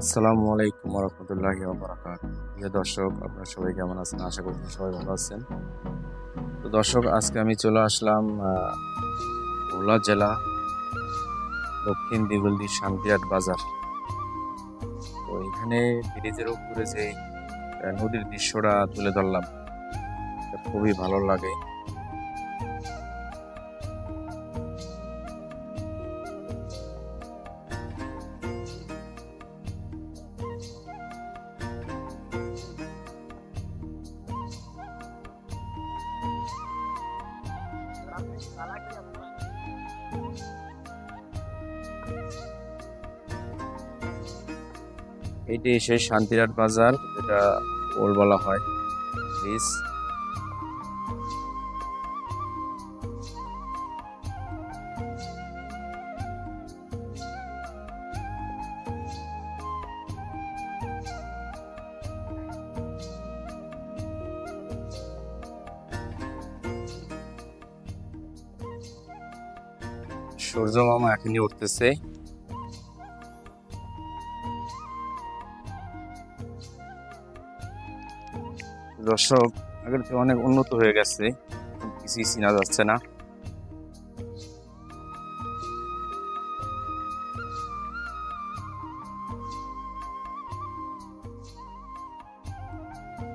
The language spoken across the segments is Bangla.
আসসালামু আলাইকুম রহমতুল্লাহি বারাকাত প্রিয় দর্শক, আপনারা সবাই কেমন আছেন? আশা করছি সবাই ভালো আছেন। তো দর্শক, আজকে আমি চলে আসলাম ভোলা জেলা, দক্ষিণ দিগলদি শান্তিহাট বাজার। তো এখানে ব্রিজের উপরে যে নদীর দৃশ্যটা তুলে ধরলাম খুবই ভালো লাগে। এইটি সেই শান্তিরাট বাজার যেটা ওল বলা হয়। সূর্য মামা এখনই উঠতেছে। দর্শক, আগের থেকে অনেক উন্নত হয়ে গেছে। কিছুই চেনা যাচ্ছে না।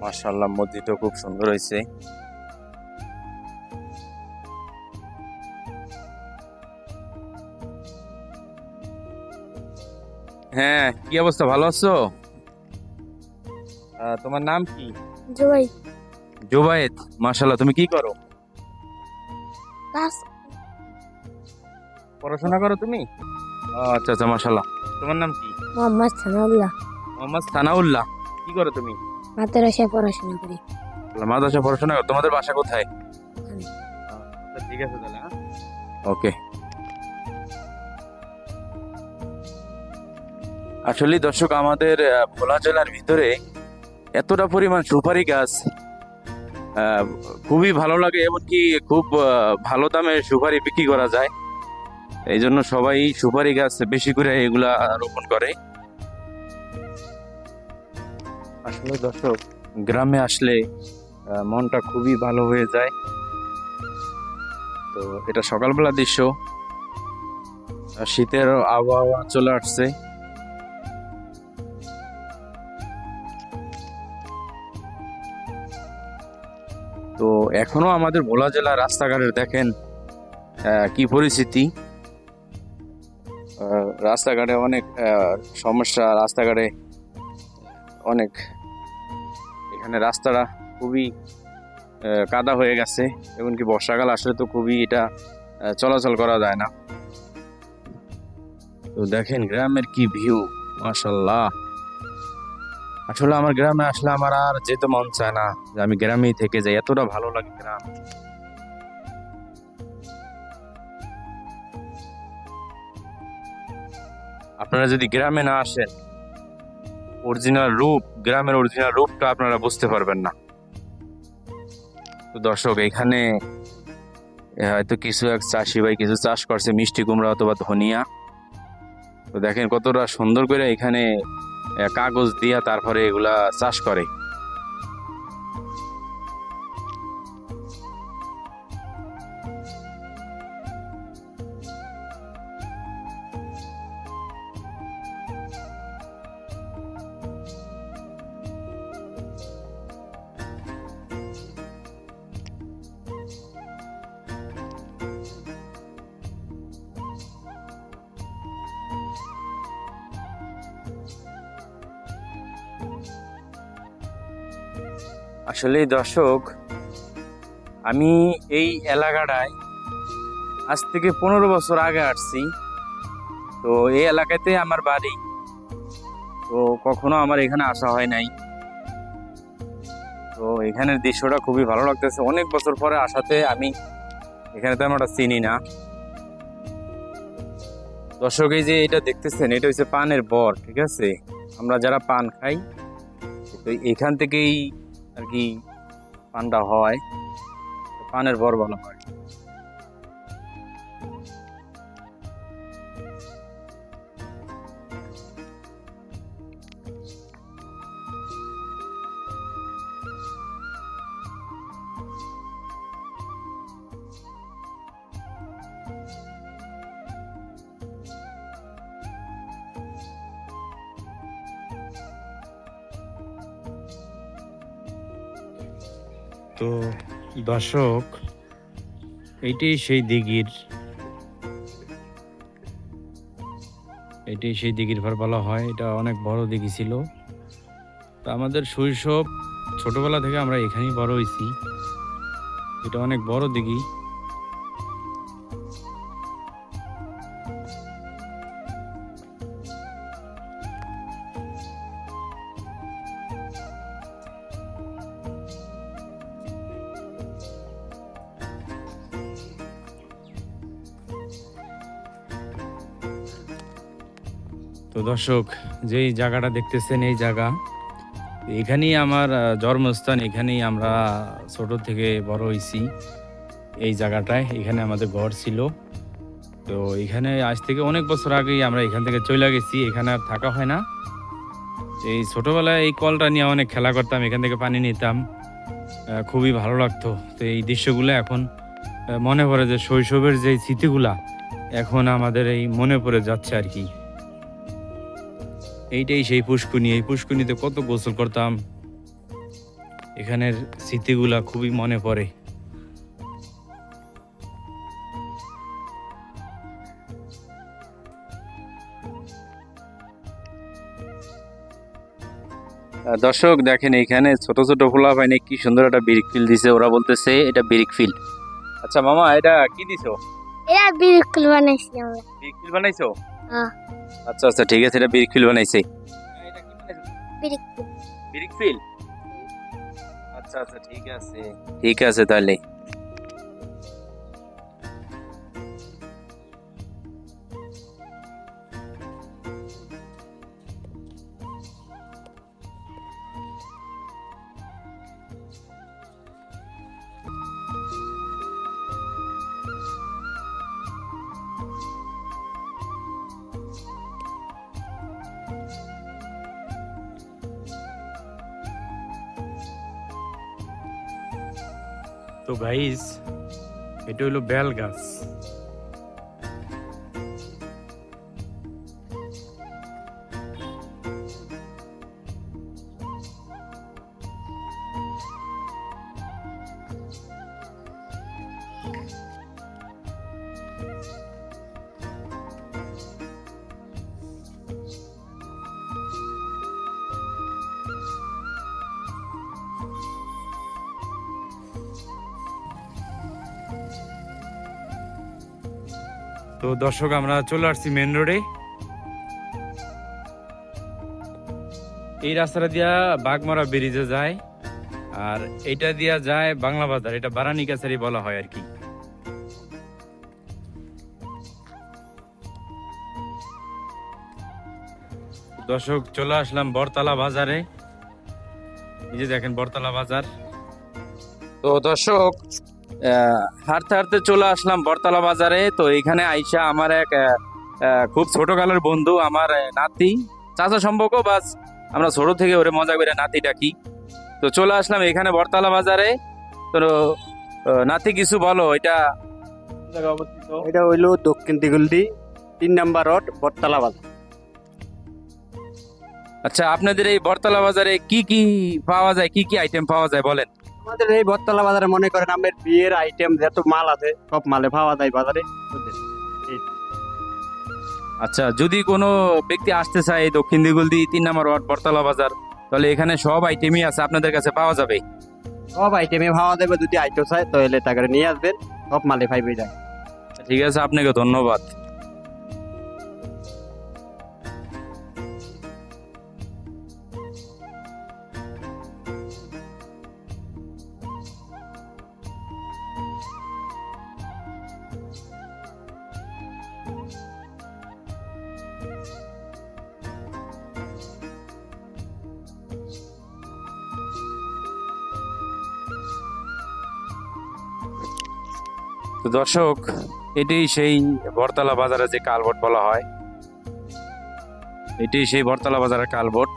মার্শাল্লাহ মসজিদও খুব সুন্দর হয়েছে। হ্যাঁ কি অবস্থা? ভালো আছো? তোমার নাম কি? জবাই জুবায়েদ তুমি কি করো? কাজ পড়াশোনা করো তুমি? আচ্ছা আচ্ছা তোমার নাম কি? মোহাম্মদ সানাউল্লাহ। মোহাম্মদ সানাউল্লাহ কি করো তুমি? মাদ্রাসায় পড়াশোনা করি। মাদ্রাসা পড়াশোনা করো তোমাদের বাসা কোথায়? আচ্ছা, ঠিক আছে তাহলে ওকে। আসলে দর্শক, আমাদের ভোলা জেলার ভিতরে এতটা পরিমাণ সুপারি গাছ খুবই ভালো লাগে এমনকি খুব ভালো দামে সুপারি বিক্রি করা যায়। এই জন্য সবাই সুপারি গাছ বেশি করে এগুলা রোপণ করে। আসলে দর্শক, গ্রামে আসলে মনটা খুবই ভালো হয়ে যায়। তো এটা সকালবেলা দৃশ্য। শীতের আবহাওয়া চলে আসছে। তো এখনও আমাদের ভোলা জেলার রাস্তাঘাটের দেখেন কি পরিস্থিতি। রাস্তাঘাটে অনেক সমস্যা, রাস্তাঘাটে অনেক, এখানে রাস্তাটা খুবই কাদা হয়ে গেছে, এমনকি বর্ষাকাল আসলে তো খুবই এটা চলাচল করা যায় না। তো দেখেন, গ্রামের কি ভিউ মাশাল্লাহ। আসলে আমার গ্রামে আসলে আমার আর যেতে মন চায় না যে আমি গ্রামেই থেকে যাই, এতটা ভালো লাগে গ্রাম। আপনারা যদি গ্রামে না আসেন অরিজিনাল রূপ, গ্রামের অরিজিনাল রূপটা আপনারা বুঝতে পারবেন না। তো দর্শক, এখানে হয়তো কিছু এক চাষি ভাই কিছু চাষ করছে, মিষ্টি কুমড়া অথবা ধনিয়া। তো দেখেন কতটা সুন্দর করে এখানে কাগজ দিয়া তারপরে এগুলা চাষ করে। আসলে দর্শক, আমি এই এলাকাটায় আজ থেকে পনেরো বছর আগে আসছি। তো এই এলাকাতে আমার বাড়ি। তো কখনো আমার এখানে আসা হয় নাই। তো এখানের দৃশ্যটা খুবই ভালো লাগতেছে। অনেক বছর পরে আসাতে আমি এখানে তো আমরা চিনি না। দর্শক, এই যে এটা দেখতেছেন, এটা হচ্ছে পানের বর, ঠিক আছে? আমরা যারা পান খাই, তো এখান থেকেই আর কি পানটা হয় পানের বর বলা হয়। তো দর্শক এইটাই সেই দিঘির, এটি সেই দিঘির ভার বলা হয়। এটা অনেক বড় দিঘি ছিল। তো আমাদের শৈশব, ছোটবেলা থেকে আমরা এখানেই বড় হয়েছি। এটা অনেক বড় দিঘি। দর্শক, যেই জায়গাটা দেখতেছেন এই জায়গা, এখানেই আমার জন্মস্থান, এখানেই আমরা ছোট থেকে বড় হয়েছি এই জায়গাটায় এখানে আমাদের ঘর ছিল। তো এখানে আজ থেকে অনেক বছর আগেই আমরা এখান থেকে চলে গেছি, এখানে আর থাকা হয় না। এই ছোটোবেলায় এই কলটা নিয়ে অনেক খেলা করতাম, এখান থেকে পানি নিতাম। খুবই ভালো লাগতো। তো এই দৃশ্যগুলো এখন মনে পড়ে যে শৈশবের যে স্মৃতিগুলা, এখন আমাদের এই মনে পড়ে যাচ্ছে আর কি। এইটাই সেই পুষ্কুনি। এই পুষ্কুনিতে কত গোসল করতাম। এখানের স্মৃতিগুলা খুবই মনে পড়ে। দর্শক দেখেন এখানে ছোট ছোট ফোলা পাইনি কি সুন্দর একটা বিরিক ফিল দিছে। ওরা বলতেছে এটা বিরিক ফিল আচ্ছা মামা এটা কি দিছো? এরা বিরকুল বানাইছি আমরা। বিরিক ফিল বানাইছো। আচ্ছা আচ্ছা ঠিক আছে এটা বিরিক ফিল বানাইছে। বিরকুল বিরিক ফিল আচ্ছা আচ্ছা ঠিক আছে। ঠিক আছে তাহলে। তো গাইস এটা হইল বেল গাছ। তো দর্শক, আমরা চলে আসছি মেন রোডে এই রাস্তাটা দিয়া বাগমারা ব্রিজে যায়, আর এটা দিয়া যায় বাংলা বাজার, এটা বারানি কাছারি বলা হয় আর কি। দর্শক, চলে আসলাম বরতলা বাজারে। এই যে দেখেন বরতলা বাজার। তো দর্শক হাঁটতে হাঁটতে চলে আসলাম বরতলা বাজারে। তো এখানে আইসা আমার এক খুব ছোটকালের বন্ধু আমার নাতি। চাচা সম্পর্ক বাস। আমরা ছোট থেকে ওরে মজা করে নাতি ডাকি। তো চলে আসলাম এখানে বরতলা বাজারে। তো নাতি কিছু বলো এটা এটা হইল দক্ষিণ দিগুলদি তিন নাম্বার রোড বরতলা বাজার। আচ্ছা আপনাদের এই বরতলা বাজারে কি কি পাওয়া যায় কি কি আইটেম পাওয়া যায় বলেন। আমাদের এই বটতলা বাজারে মনে করেন আমাদের বিয়ের আইটেম যত মাল আছে সব মালে পাওয়া যায় বাজারে। আচ্ছা যদি কোনো ব্যক্তি আসতে চায় দক্ষিণ দিগুলদি তিন নম্বর ওয়ার্ড বরতলা বাজার তাহলে এখানে সব আইটেমই আছে আপনাদের কাছে পাওয়া যাবে? সব আইটেমে পাওয়া যাবে যদি আইটেম চাই তাহলে টাকা নিয়ে আসবেন সব মালে পাইবে যায়। ঠিক আছে আপনাকে ধন্যবাদ। তো দর্শক, এটাই সেই বরতলা বাজারে যে কালভোট বলা হয়, এটাই সেই বরতলা বাজারের কালভোট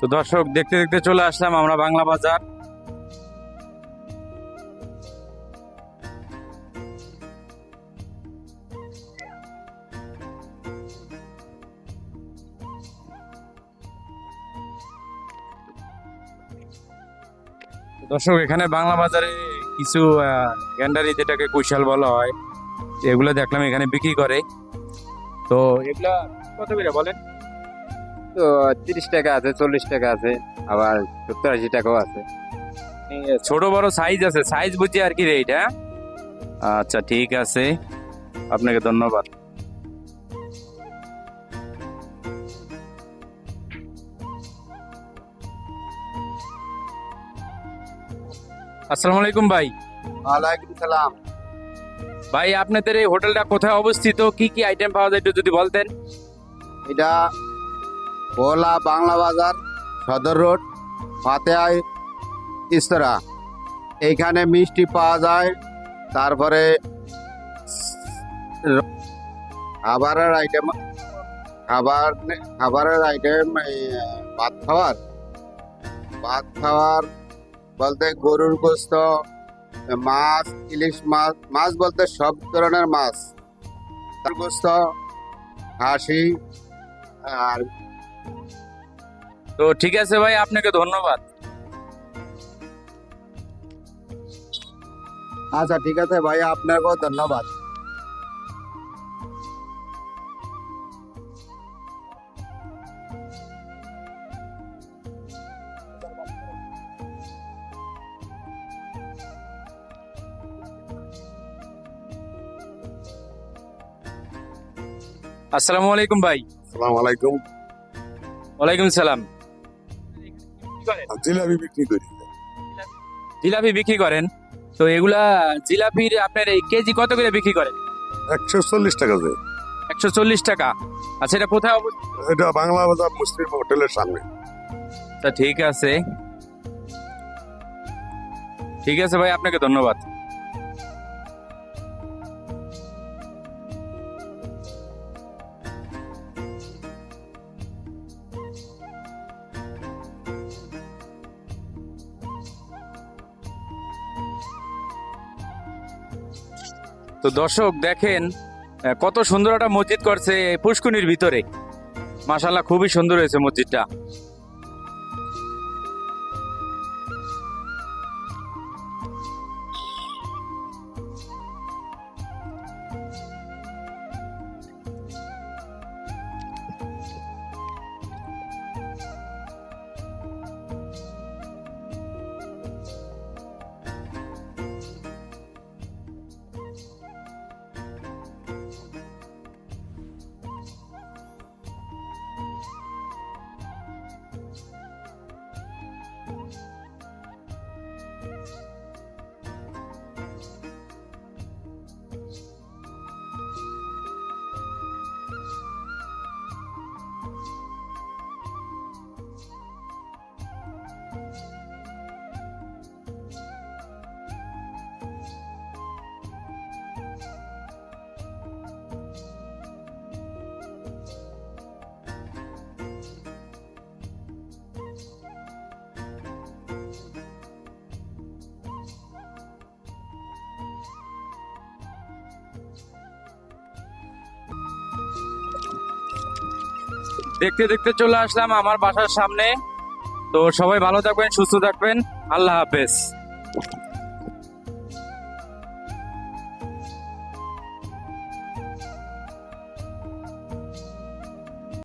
তো দর্শক, দেখতে দেখতে চলে আসলাম আমরা বাংলা বাজার। দর্শক, এখানে বাংলা বাজারে কিছু গ্যান্ডারি যেটাকে কুশাল বলা হয়, এগুলো দেখলাম এখানে বিক্রি করে। তো এগুলা, কত বলেন? তো তিরিশ টাকা আছে চল্লিশ টাকা আছে আবার সত্তর আশি টাকাও আছে। ছোট বড় সাইজ আছে সাইজ বুঝি আর কি রেট হ্যাঁ? আচ্ছা ঠিক আছে। আপনাকে ধন্যবাদ। আসসালামু আলাইকুম ভাই। ওয়ালাইকুম সালাম। ভাই আপনাদের এই হোটেলটা কোথায় অবস্থিত? কি কি আইটেম পাওয়া যায় একটু যদি বলতেন? এটা ওলা বাংলা বাজার, সদর রোড ফাতেহায় ইস্তরা। এইখানে মিষ্টি পাওয়া যায়, তারপরে খাবারের আইটেম খাবার, খাবারের আইটেম ভাত খাওয়ার। ভাত খাওয়ার বলতে গরুর গোস্ত, মাছ, ইলিশ মাছ মাছ বলতে সব ধরনের মাছ। গোস্ত হাসি আর তো ঠিক আছে ভাই আপনাকে ধন্যবাদ আচ্ছা ঠিক আছে ভাই আপনাকেও ধন্যবাদ আসসালামু আলাইকুম ভাই সালাম আলাইকুম ওয়ালাইকুম সালাম। জিলাপি বিক্রি করি। জিলাপি বিক্রি করেন? তো এগুলা জিলাপির আপনার এই কেজি কত করে বিক্রি করেন? একশো চল্লিশ টাকা যে। একশো চল্লিশ টাকা। আচ্ছা এটা কোথায় অবস্থিত? এটা বাংলা বাজার মুসলিম হোটেলের সামনে। তা ঠিক আছে। ঠিক আছে ভাই আপনাকে ধন্যবাদ। তো দর্শক, দেখেন কত সুন্দর একটা মসজিদ করছে পুষ্কুনির ভিতরে। মাসাল্লাহ খুবই সুন্দর হয়েছে মসজিদটা। দেখতে দেখতে চলে আসলাম আমার বাসার সামনে। তো সবাই ভালো থাকবেন, সুস্থ থাকবেন। আল্লাহ হাফেজ।